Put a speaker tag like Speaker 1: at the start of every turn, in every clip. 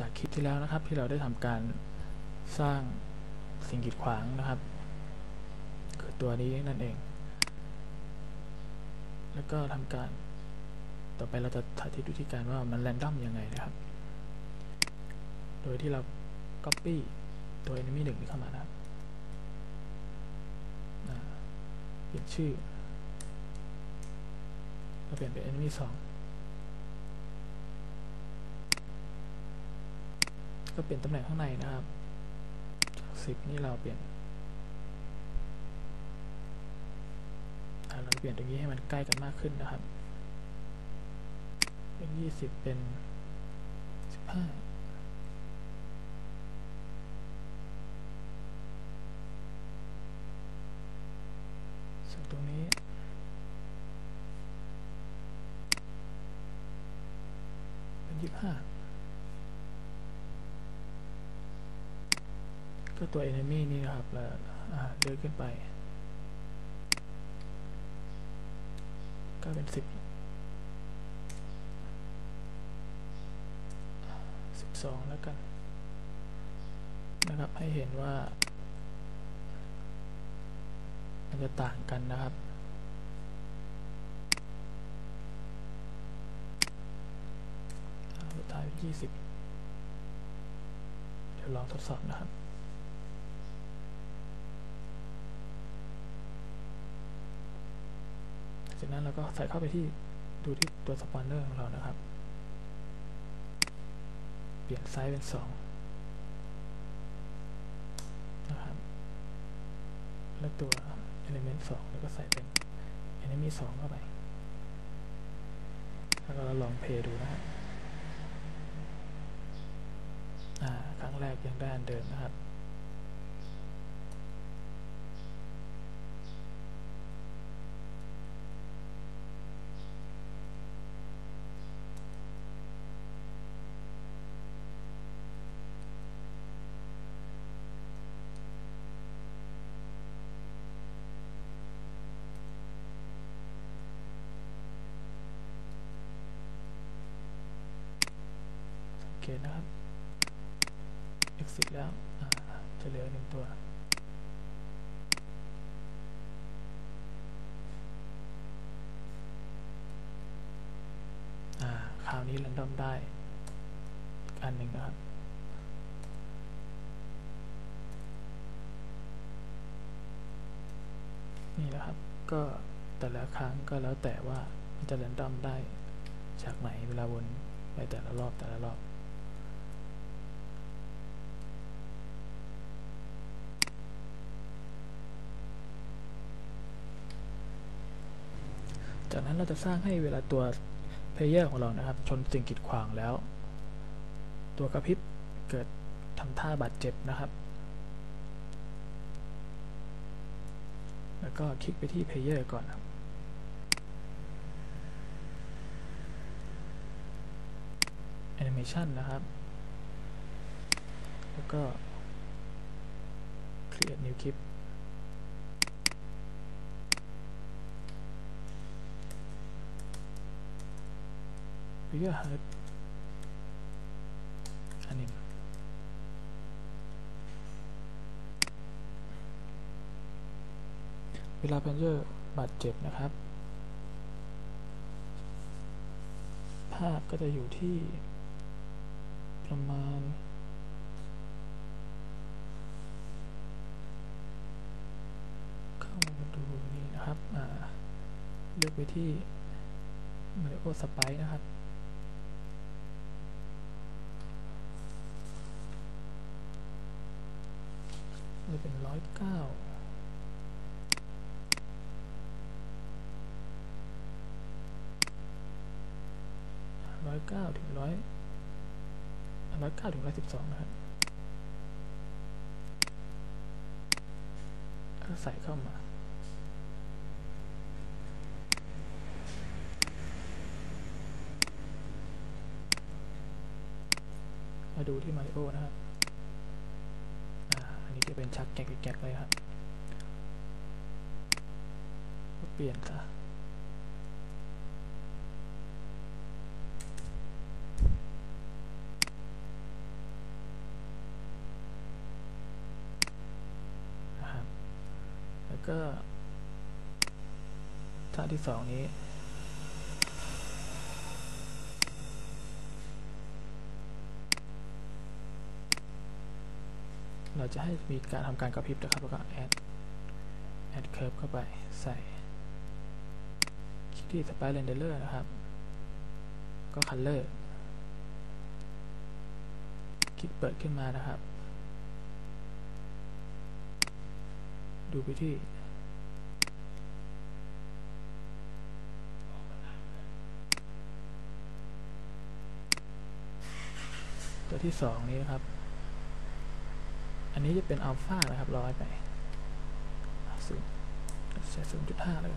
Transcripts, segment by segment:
Speaker 1: จากคลิปที่แล้วนะครับ ที่เราได้ทำการสร้างสิ่งกีดขวางนะครับ คือตัวนี้นั่นเอง แล้วก็ทำการต่อไปเราจะสาธิตวิธีการว่ามันแรนดอมยังไงนะครับ โดยที่เรา Copy ตัว enemy หนึ่งนี้เข้ามานะครับเปลี่ยนชื่อเราเปลี่ยนเป็น enemy สอง ก็เปลี่ยนตำแหน่งข้างในนะครับจากสิบนี่เราเปลี่ยนเราเปลี่ยนตรงนี้ให้มันใกล้กันมากขึ้นนะครับเป็นยี่สิบเป็นสิบห้าส่วนตรงนี้เป็นยี่ห้า ก็ตัว enemy นี่นะครับแล้วเลื่อนขึ้นไป ก็เป็นสิบสิบสองแล้วกัน นะครับ ให้เห็นว่า มันจะต่างกันนะครับสุดท้ายยี่สิบเดี๋ยวลองทดสอบนะครับ จากนั้นเราก็ใส่เข้าไปที่ดูที่ตัวสปอนเนอร์ของเรานะครับ เปลี่ยนไซส์เป็นสองนะครับ แล้วตัว element 2แล้วก็ใส่เป็น enemy 2เข้าไป แล้วก็เราลองเพย์ดูนะครับอ่าครั้งแรกยังได้อันเดิมนะครับ เคนะครับ exit แล้วจะเหลือหนึ่งตัว คราวนี้รันดอมได้อีกอันหนึ่งนะครับนี่นะครับก็แต่ละครั้งก็แล้วแต่ว่ามันจะรันดอมได้จากไหนเวลาวนไปแต่ละรอบแต่ละรอบ นั้นเราจะสร้างให้เวลาตัวเพลเยอร์ของเรานะครับ ชนสิ่งกีดขวางแล้ว ตัวกระพริบเกิดทำท่าบาดเจ็บนะครับ แล้วก็คลิกไปที่เพลเยอร์ก่อนครับแอนิเมชันนะครับ แล้วก็ create new clip เพื่อหาอันนี้เวลาเพนเจอร์บาดเจ็บนะครับ ภาพก็จะอยู่ที่ประมาณเข้ามาดูนี่นะครับเลือกไปที่ Mario Sprite นะครับ จะเป็นร้ อยเก้าร้อยเก้าถึงร้อยร้อยเก้าถึงร้อยสิบสองนะครับใส่เข้ามามาดูที่มาริโอนะครับ นชักแก๊กแก๊กเลยครับ เปลี่ยนซะนะครับ แล้วก็ท่าที่สองนี้ เราจะให้มีการทำการกระพริบนะครับ แล้วก็ add add curve เข้าไปใส่ คลิกที่ sprite renderer นะครับ ก็ color คลิกเปิดขึ้นมานะครับ ดูไปที่ตัวที่สองนี้นะครับ อันนี้จะเป็นอัลฟานะครับร้อยไปศูนย์ใช้ศูนย์จุดห้าเลย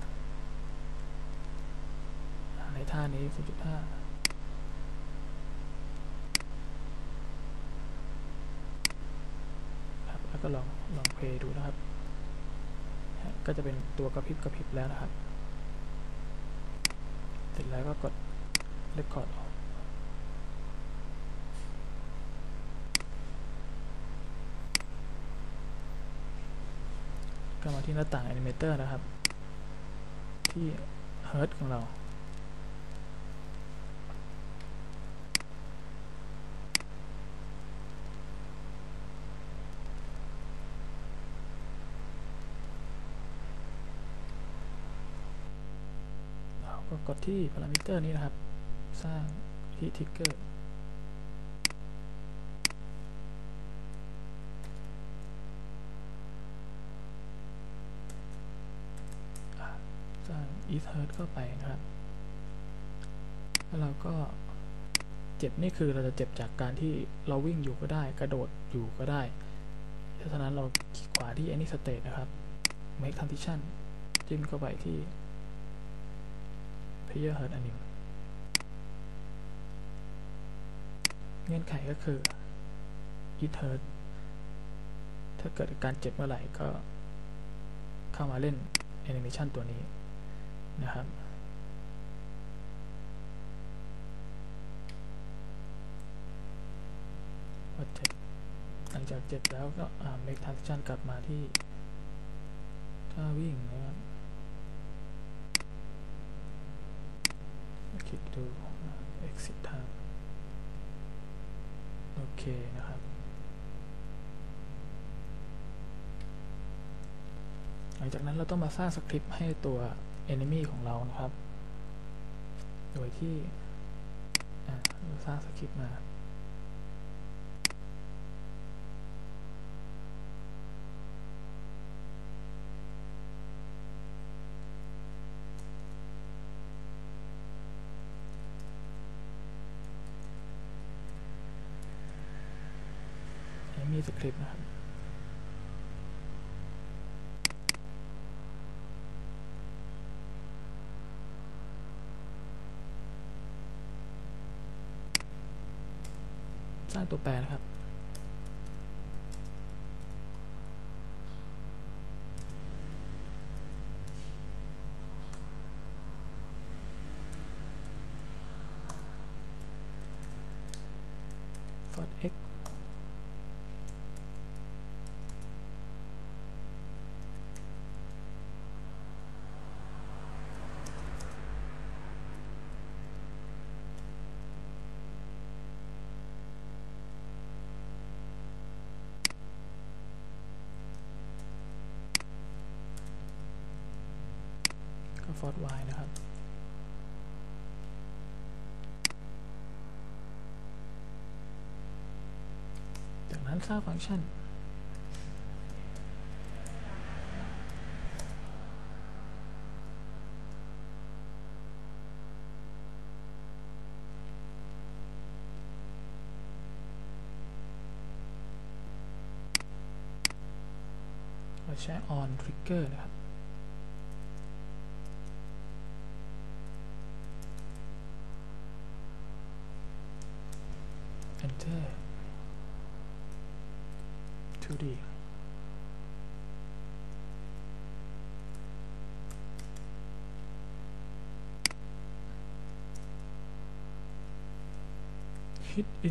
Speaker 1: ในท่านี้ศูนย์จุดห้าครับแล้วก็ลองลองเพลย์ดูนะครับ ก็จะเป็นตัวกระพริบกระพริบแล้วนะครับ เสร็จแล้วก็กด Record ออก ก็มาที่หน้าต่าง Animator นะครับ ที่ Hertz ของเราเราก็กดที่ Parameter นี้นะครับ สร้างที่ Trigger สร้าง is hurt เข้าไปนะครับแล้วเราก็เจ็บนี่คือเราจะเจ็บจากการที่เราวิ่งอยู่ก็ได้ กระโดดอยู่ก็ได้เพราะฉะนั้นเราคลิกขวาที่ any state นะครับ make transition จิ้มเข้าไปที่ player hurt anim เงื่อนไขก็คือ it hurt ถ้าเกิดการเจ็บเมื่อไหร่ก็เข้ามาเล่นแอนิเมชันตัวนี้ นะครับพอเจ็บหลังจากเจ็บแล้วก็ make transition กลับมาที่ท่าวิ่งนะครับคลิกดู exit ทาง โอเคนะครับ หลังจากนั้นเราต้องมาสร้างสคริปต์ให้ตัว enemy ของเรานะครับ โดยที่เราสร้างสคริปต์มา enemy สคริปต์นะครับ สร้าง ตัวแปรนะครับ for x ก็ for y นะครับจากนั้นสร้างฟังก์ชันใช้ on trigger นะครับ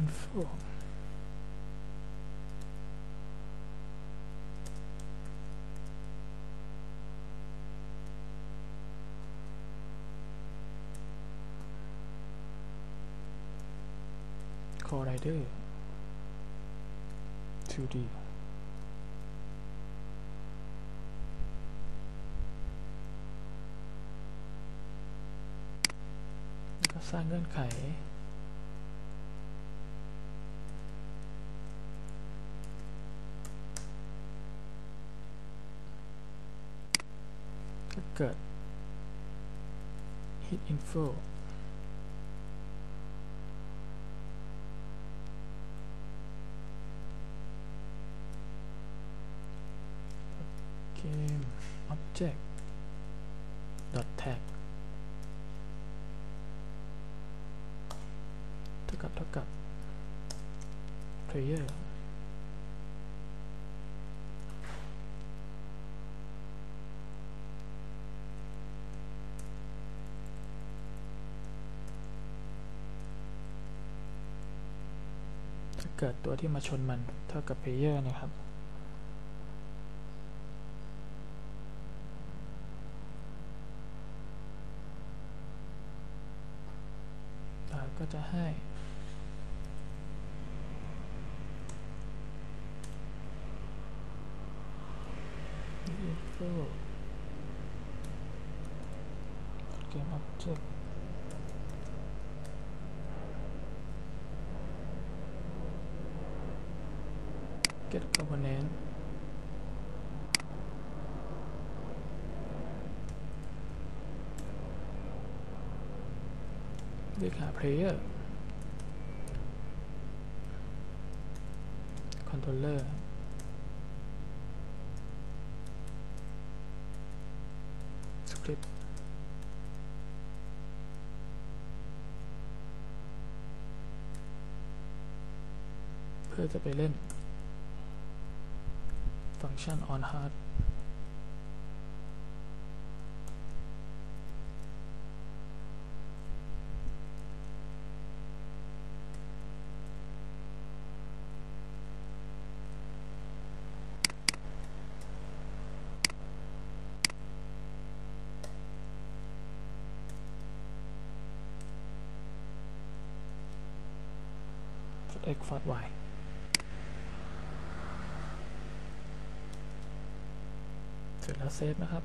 Speaker 1: full. Core Rider 2D ก็สร้างเงื่อนไข ก็เกิด hit info เกม object dot tag เท่ากับเท่ากับ player ถ้า เกิดตัวที่มาชนมันเท่ากับเพลเยอร์นะครับแต่ก็จะให้เกมออบเจกต์ opponent เลือกหา player controller สคริปต์เพื่อจะไปเล่น ฟังก์ชัน on hard กด x fort y เสร็จแล้วเซฟนะครับ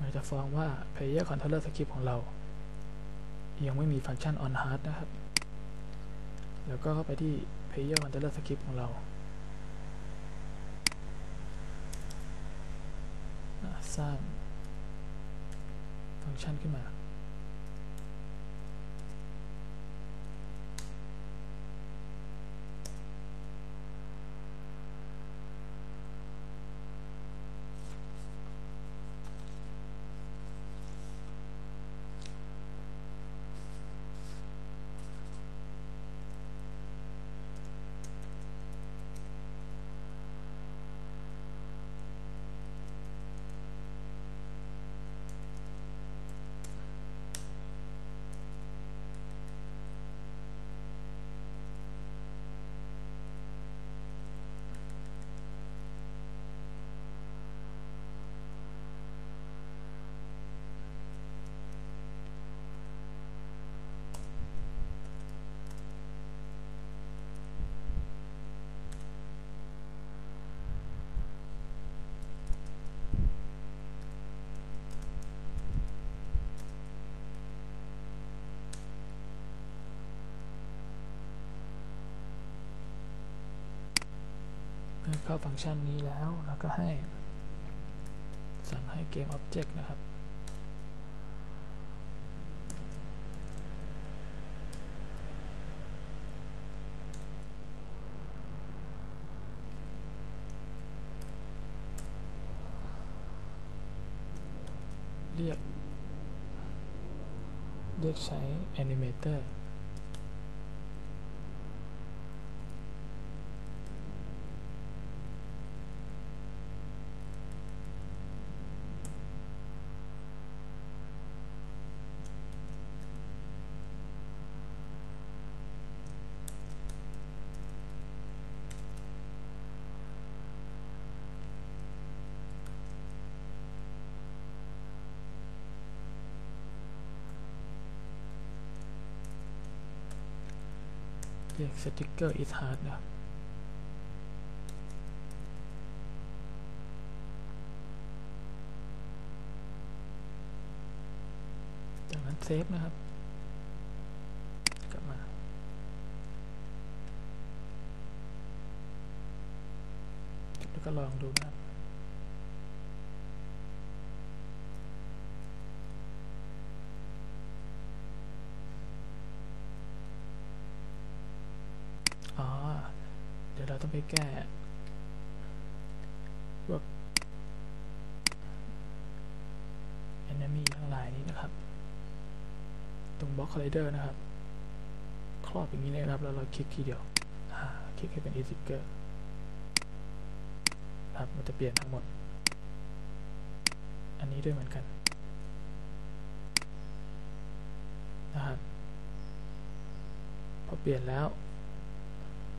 Speaker 1: มันจะฟ้องว่า Player Controller Script ของเรา ยังไม่มีฟังก์ชัน on hard นะครับ แล้วก็เข้าไปที่ Player Controller Script ของเราสร้าง ฟังก์ชันขึ้นมา เข้าฟังก์ชันนี้แล้วเราก็ให้ สั่งให้เกม Object นะครับเรียกเรียกใช้ Animator รียกสติกเกอร์ is hard นะครับจากนั้นเซฟนะครับ กลับมา แล้วก็ลองดูนะครับ อ๋อ เดี๋ยวเราต้อง ไปแก้พวก enemy ทั้งหลายนี้นะครับ ตรงบล็อกคอ l ลเดอร์นะครับ ครอบอย่างนี้เลยนะครับ แล้วเราคลิกทีเดียว คลิกให้เป็น e s i g e r ครับ มันจะเปลี่ยนทั้งหมด อันนี้ด้วยเหมือนกัน นะครับ พอเปลี่ยนแล้ว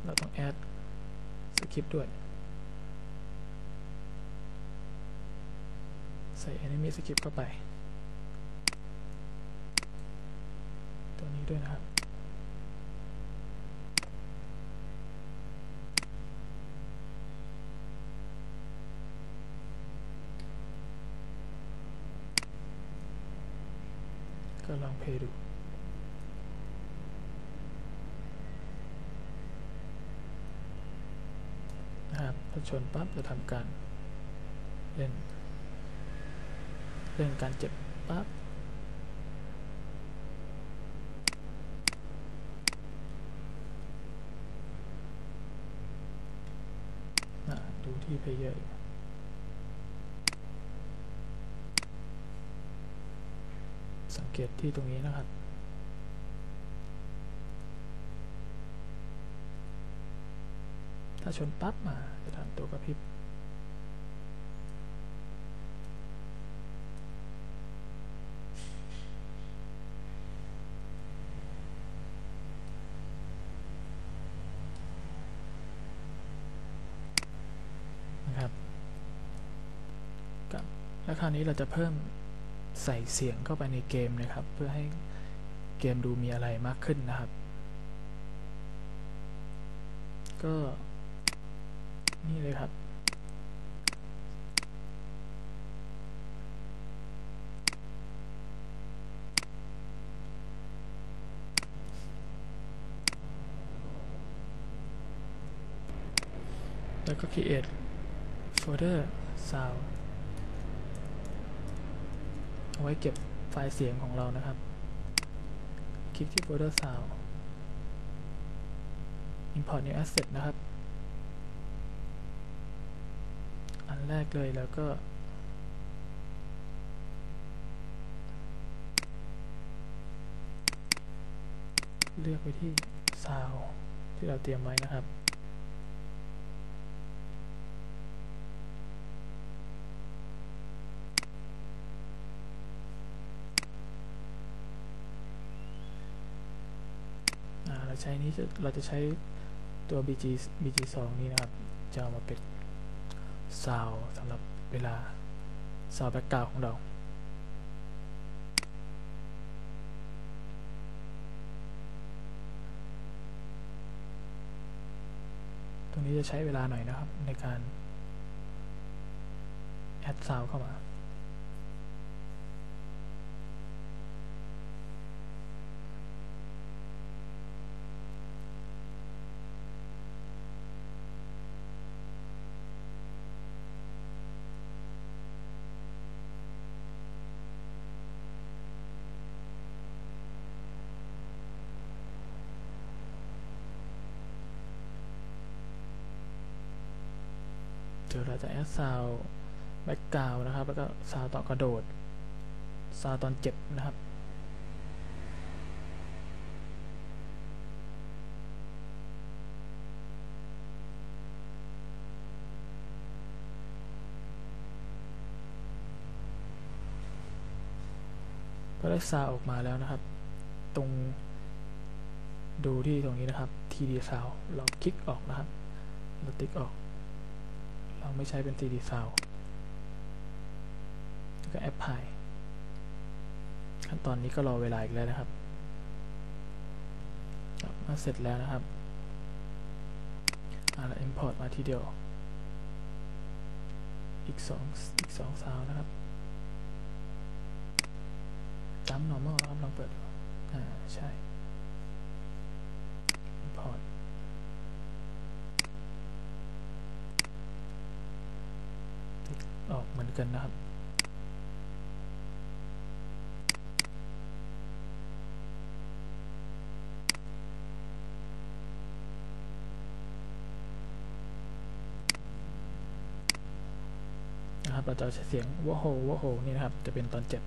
Speaker 1: เราต้องแอด คริปด้วย ใส่ enemy script เข้าไป ตัวนี้ด้วยนะครับ ก็ลองเพย์ดู นะครับพอชนปั๊บจะทำการเล่นเล่นการเจ็บปั๊บอะดูที่เพเยอร์สังเกตที่ตรงนี้นะครับ ถ้า ชนปั๊บมาจะทำตัวกระพริบนะครับกับแล้วคราวนี้เราจะเพิ่มใส่เสียงเข้าไปในเกมนะครับ เพื่อให้เกมดูมีอะไรมากขึ้นนะครับ ก็ นี่เลยครับ แล้วก็ create folder sound เอาไว้เก็บไฟล์เสียงของเรานะครับ คลิกที่ folder sound import new asset นะครับ อั นแรกเลยแล้วก็ เลือกไปที่ sound ที่เราเตรียมไว้นะครับอ่าเราใช้นี้เราจะใช้ตัว BG BG2 นี้นะครับ จะเอามาเป็น ซาวสำหรับเวลาซาวแบ็กกราวของเรา ตรงนี้จะใช้เวลาหน่อยนะครับในการแอดซาวเข้ามา เดี๋ยวเราจะแอดซาวแบ็กกราวนะครับ แล้วก็ซาวตอนกระโดด ซาวตอนเจ็บนะครับพอได้ซาวออกมาแล้วนะครับ ตรงดูที่ตรงนี้นะครับ TD Sound เราคลิกออกนะครับ เราติ๊กออก เราไม่ใช้เป็น 3D Sound ก็แอปพลายขั้นตอนนี้ก็รอเวลาอีกแล้วนะครับมาเสร็จแล้วนะครับอ่าแล้ว import มาทีเดียว อีกสองอีกสองซาวนะครับจำ normal นะครับลองเปิดดูอ่า ใช่ import ออกเหมือนกันนะครับนะครับเราจะใช้เสียงวโฮวโฮนี่นะครับ จะเป็นตอนเจ็บ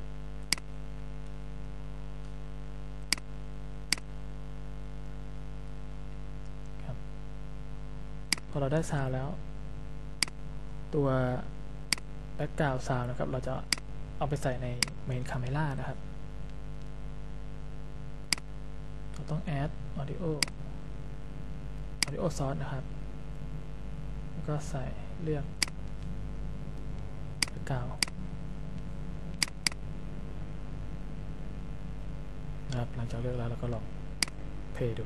Speaker 1: ครับพอเราได้ซาวแล้ว ตัว แบ็กกราวด์ซาวนะครับ เราจะเอาไปใส่ในเมนคาเมล่านะครับ เราต้อง add audio audio source นะครับ แล้วก็ใส่เลือกกาวนะครับ หลังจากเลือกแล้วเราก็ลองเพย์ดู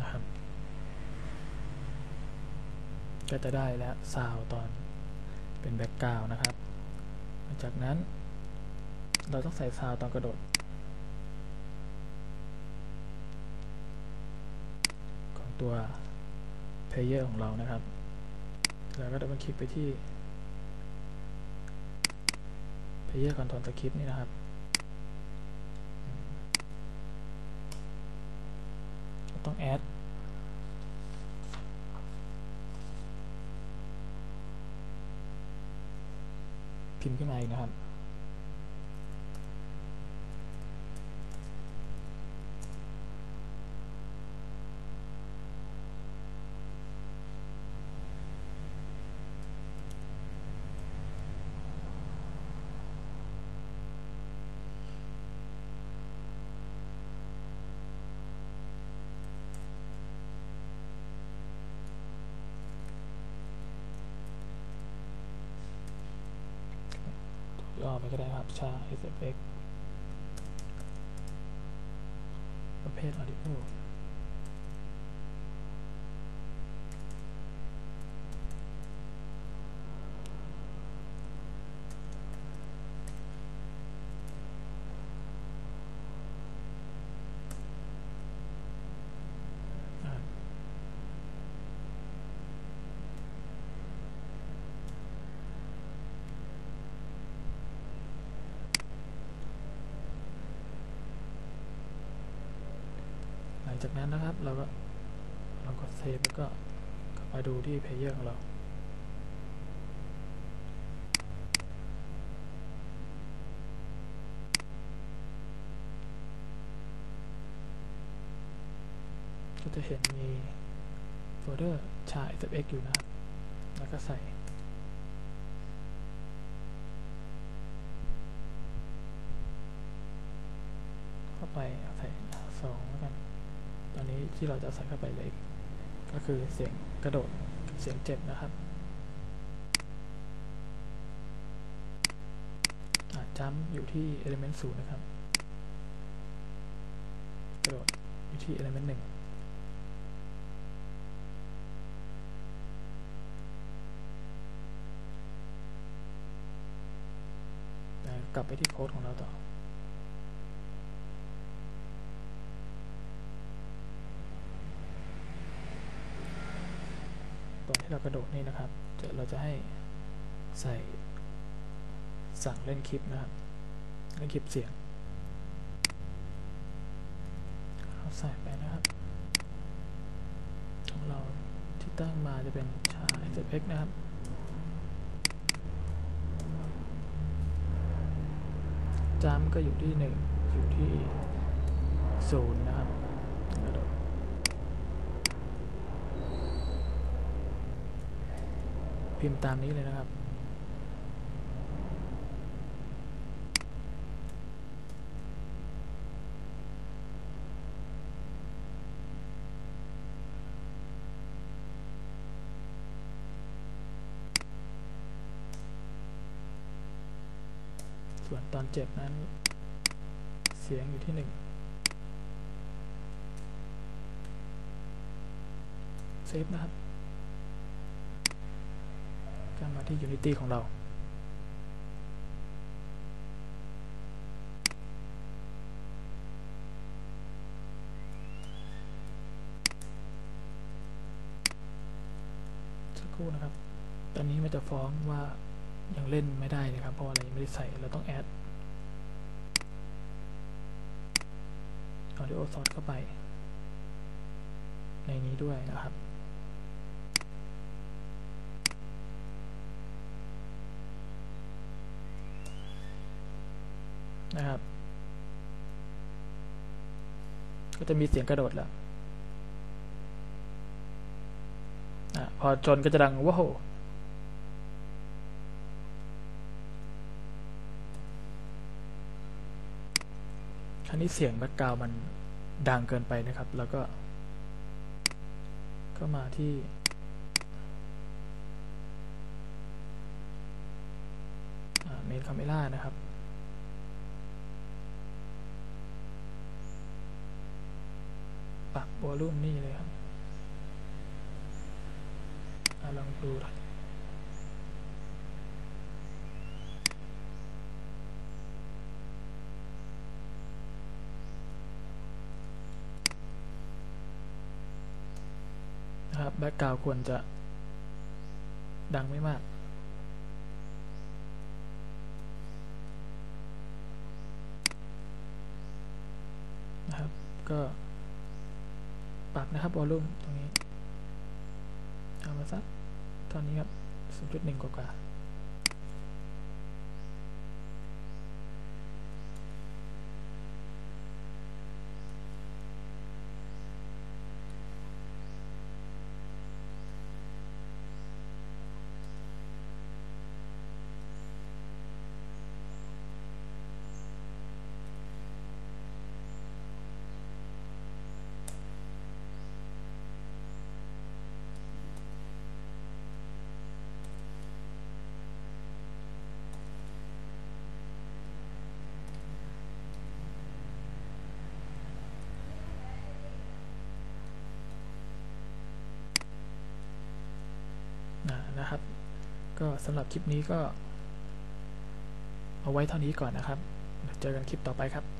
Speaker 1: นะครับ ก็จะได้แล้วซาวตอนเป็นแบ็กกราวนะครับ จากนั้นเราต้องใส่ซาวตอนกระโดด ของตัวเพลเยอร์ของเรานะครับ แล้วก็ดับเบิลคลิกไปที่เพลเยอร์คอนโทรลสคริปต์นี่นะครับต้องแอด พิมพ์ขึ้นมาอีกนะครับ ย่อไปก็ได้ครับชา SFX ประเภท audio นะครับหลังจาก นั้นนะครับ เราก็เราก็เซฟแล้วก็กลับมาดูที่เพลเยอร์ของเรา ก็จะเห็นมีโฟลเดอร์ชา SFX อยู่นะครับ แล้วก็ใส่เข้าไปเอาใส่สอง ที่เราจะใส่เข้าไปเลย ก็คือเสียงกระโดดเสียงเจ็บนะครับจัมอยู่ที่ element ศูนย์นะครับ กระโดดอยู่ที่ element หนึ่งกลับไปที่โค้ดของเราต่อ ตอน ที่เรากระโดดนี่นะครับจะเราจะให้ใส่สั่งเล่นคลิปนะครับเล่นคลิปเสียงเราใส่ไปนะครับของเราที่ตั้งมาจะเป็นชา SFX นะครับจามก็อยู่ที่หนึ่งอยู่ที่ศูนย์นะครับกระโดด พิมพ์ตามนี้เลยนะครับ ส่วนตอนเจ็บนั้น เสียงอยู่ที่หนึ่งเซฟนะครับ ก็มาที่ Unity ของเรา สักครู่นะครับ ตอนนี้มันจะฟ้องว่ายังเล่นไม่ได้เลยครับ เพราะอะไรไม่ได้ใส่ เราต้องแอด audio source เข้าไป ในนี้ด้วยนะครับ นะครับ ก็จะมีเสียงกระโดดแล้วอพอชนก็จะดังว้าวคราวนี้เสียงแบ็กกราวมันดังเกินไปนะครับ แล้วก็ ก็มาที่เมนคาเมล่านะครับ วอลุ่มนี่เลยครับอลองดูหน่อยนะครับแบ็กกราวควรจะดังไม่มากนะครับก็ วอลลุ่มตรงนี้ เอามาสักตอนนี้ครับ0.1 กว่า นะครับ ก็สำหรับคลิปนี้ก็ เอาไว้เท่านี้ก่อนนะครับ เจอกันคลิปต่อไปครับ